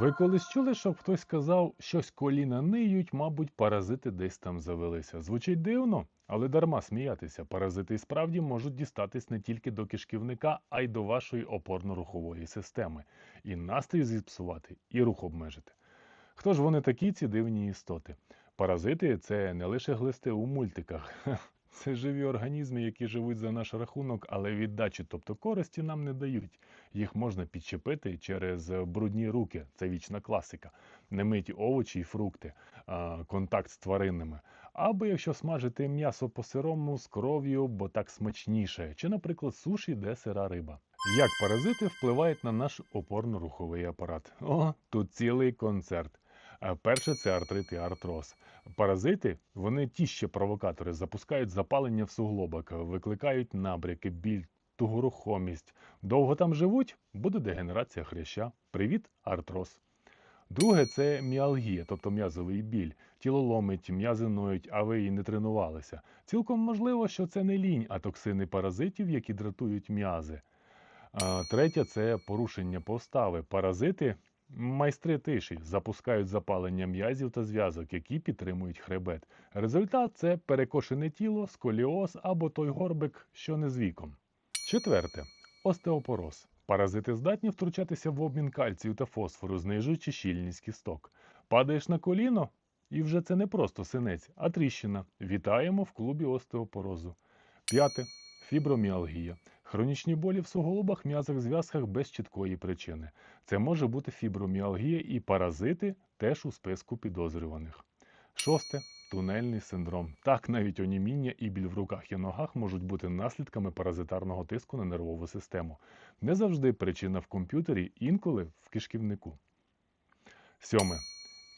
Ви колись чули, щоб хтось сказав, щось коліна ниють, мабуть, паразити десь там завелися. Звучить дивно, але дарма сміятися. Паразити і справді можуть дістатись не тільки до кишківника, а й до вашої опорно-рухової системи. І настрій зіпсувати, і рух обмежити. Хто ж вони такі, ці дивні істоти? Паразити це не лише глисти у мультиках. Це живі організми, які живуть за наш рахунок, але віддачі, тобто користі, нам не дають. Їх можна підчепити через брудні руки, це вічна класика, немиті овочі і фрукти, контакт з тваринами. Або якщо смажити м'ясо по сирому з кров'ю, бо так смачніше, чи, наприклад, суші, де сира риба. Як паразити впливають на наш опорно-руховий апарат? О, тут цілий концерт. Е, Перше це артрит і артроз. Паразити, вони ті ще провокатори, запускають запалення в суглобах, викликають набряки, біль, тугорухомість. Довго там живуть, буде дегенерація хряща. Привіт, артроз. Друге це міалгія, тобто м'язовий біль. Тіло ломить, м'язи ноють, а ви і не тренувалися. Цілком можливо, що це не лінь, а токсини паразитів, які дратують м'язи. Третє це порушення постави. Паразити майстри тиші запускають запалення м'язів та зв'язок, які підтримують хребет. Результат це перекошене тіло, сколіоз або той горбик, що не з віком. Четверте остеопороз. Паразити здатні втручатися в обмін кальцію та фосфору, знижуючи щільність кісток. Падаєш на коліно, і вже це не просто синець, а тріщина. Вітаємо в клубі остеопорозу. П'яте фіброміалгія. Хронічні болі в суглобах, м'язах, зв'язках без чіткої причини. Це може бути фіброміалгія і паразити теж у списку підозрюваних. Шосте тунельний синдром. Так, навіть оніміння і біль в руках і ногах можуть бути наслідками паразитарного тиску на нервову систему. Не завжди причина в комп'ютері, інколи в кишківнику. Сьоме.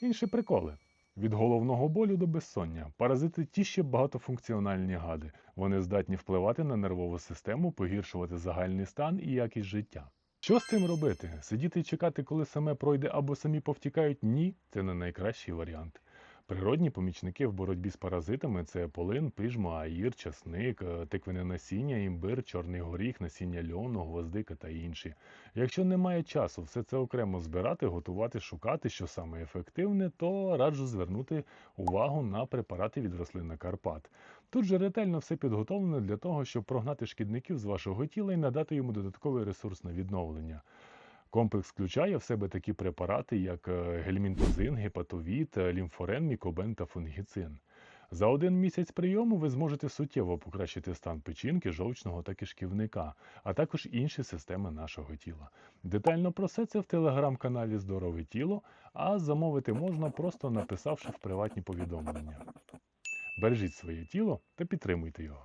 Інші приколи. Від головного болю до безсоння. Паразити ті ще багатофункціональні гади. Вони здатні впливати на нервову систему, погіршувати загальний стан і якість життя. Що з цим робити? Сидіти і чекати, коли саме пройде або самі повтікають? Ні, це не найкращий варіант. Природні помічники в боротьбі з паразитами це полин, пижма, аїр, часник, е, тиквене насіння, імбир, чорний горіх, насіння льону, гвоздика та інші. Якщо немає часу все це окремо збирати, готувати, шукати, що саме ефективне, то раджу звернути увагу на препарати від рослини Карпат. Тут же ретельно все підготовлено для того, щоб прогнати шкідників з вашого тіла і надати йому додатковий ресурс на відновлення. Комплекс включає в себе такі препарати, як е, гельмінтозин, гепатовіт, е, лімфорен, мікобен та фунгіцин. За один місяць прийому ви зможете суттєво покращити стан печінки, жовчного та кишківника, а також інші системи нашого тіла. Детально про все це в телеграм-каналі Здорове тіло, а замовити можна просто написавши в приватні повідомлення. Бережіть своє тіло та підтримуйте його.